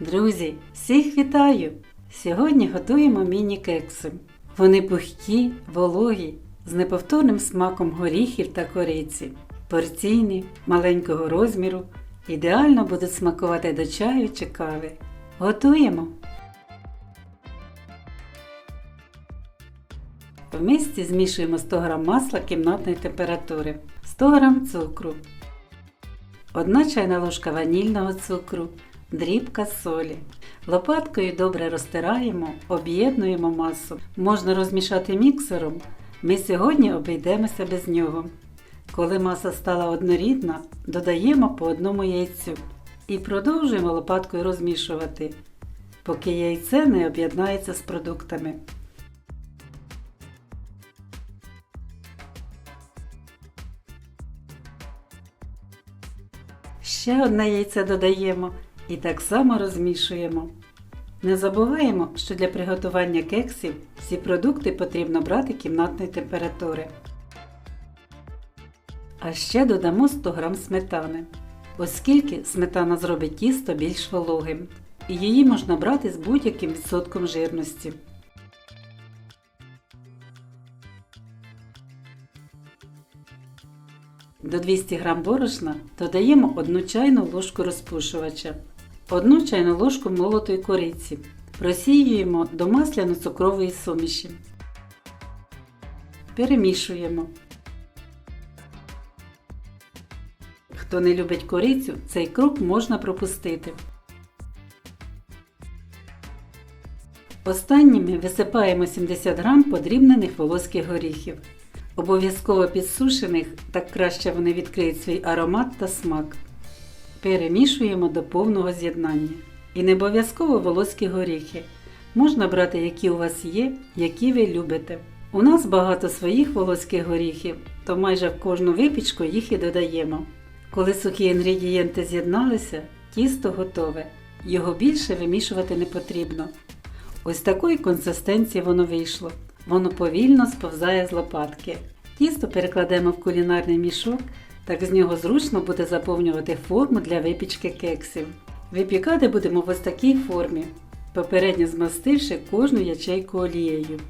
Друзі, всіх вітаю! Сьогодні готуємо міні-кекси. Вони пухкі, вологі, з неповторним смаком горіхів та кориці, порційні, маленького розміру, ідеально будуть смакувати до чаю чи кави. Готуємо! В мисці змішуємо 100 г масла кімнатної температури, 100 г цукру, 1 чайна ложка ванільного цукру, дрібка солі. Лопаткою добре розтираємо, об'єднуємо масу. Можна розмішати міксером. Ми сьогодні обійдемося без нього. Коли маса стала однорідна, додаємо по одному яйцю і продовжуємо лопаткою розмішувати, поки яйце не об'єднається з продуктами. Ще одне яйце додаємо і так само розмішуємо. Не забуваємо, що для приготування кексів всі продукти потрібно брати кімнатної температури. А ще додамо 100 г сметани, оскільки сметана зробить тісто більш вологим, і її можна брати з будь-яким відсотком жирності. До 200 г борошна додаємо 1 чайну ложку розпушувача, 1 чайну ложку молотої кориці. Просіюємо до масляно-цукрової суміші. Перемішуємо. Хто не любить корицю, цей крок можна пропустити. Останніми висипаємо 70 г подрібнених волоських горіхів. Обов'язково підсушених, так краще вони відкриють свій аромат та смак. Перемішуємо до повного з'єднання. І не обов'язково волоські горіхи. Можна брати, які у вас є, які ви любите. У нас багато своїх волоських горіхів, то майже в кожну випічку їх і додаємо. Коли сухі інгредієнти з'єдналися, тісто готове. Його більше вимішувати не потрібно. Ось такої консистенції воно вийшло. Воно повільно сповзає з лопатки. Тісто перекладемо в кулінарний мішок, так з нього зручно буде заповнювати форму для випічки кексів. Випікати будемо в ось такій формі, попередньо змастивши кожну ячейку олією.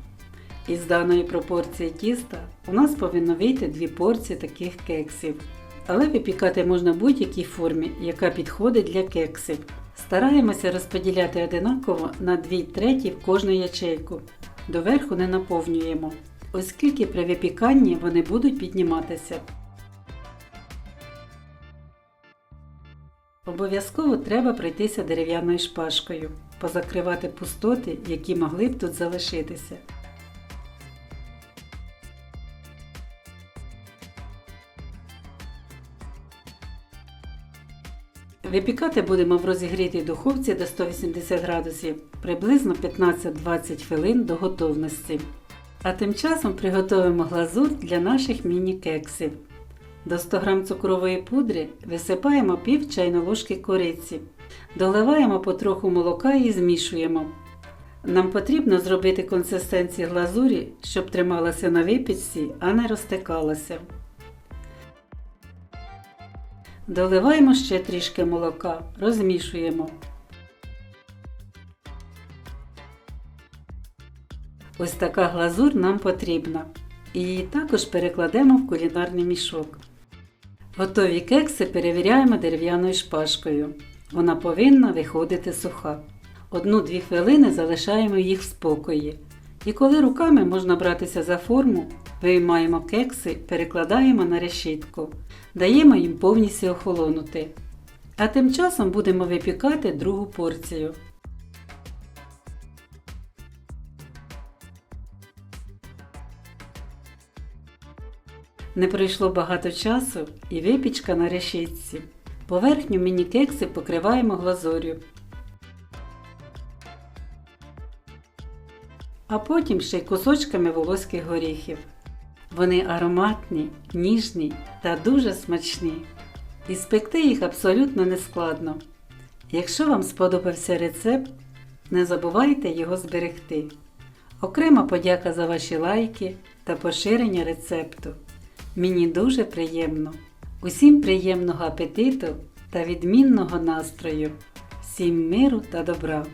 Із даної пропорції тіста у нас повинно вийти дві порції таких кексів. Але випікати можна в будь-якій формі, яка підходить для кексів. Стараємося розподіляти одинаково на 2 треті в кожну ячейку. Доверху не наповнюємо, оскільки при випіканні вони будуть підніматися. Обов'язково треба пройтися дерев'яною шпажкою, позакривати пустоти, які могли б тут залишитися. Випікати будемо в розігрітій духовці до 180 градусів приблизно 15-20 хвилин до готовності. А тим часом приготуємо глазур для наших міні-кексів. До 100 г цукрової пудри висипаємо пів чайної ложки кориці. Доливаємо потроху молока і змішуємо. Нам потрібно зробити консистенцію глазурі, щоб трималася на випічці, а не розтикалася. Доливаємо ще трішки молока, розмішуємо. Ось така глазур нам потрібна. Її також перекладемо в кулінарний мішок. Готові кекси перевіряємо дерев'яною шпажкою. Вона повинна виходити суха. Одну-дві хвилини залишаємо їх в спокої. І коли руками можна братися за форму, виймаємо кекси, перекладаємо на решітку, даємо їм повністю охолонути. А тим часом будемо випікати другу порцію. Не пройшло багато часу і випічка на решітці. Поверхню міні-кекси покриваємо глазур'ю. А потім ще й кусочками волоських горіхів. Вони ароматні, ніжні та дуже смачні. І спекти їх абсолютно не складно. Якщо вам сподобався рецепт, не забувайте його зберегти. Окрема подяка за ваші лайки та поширення рецепту. Мені дуже приємно. Усім приємного апетиту та відмінного настрою. Всім миру та добра!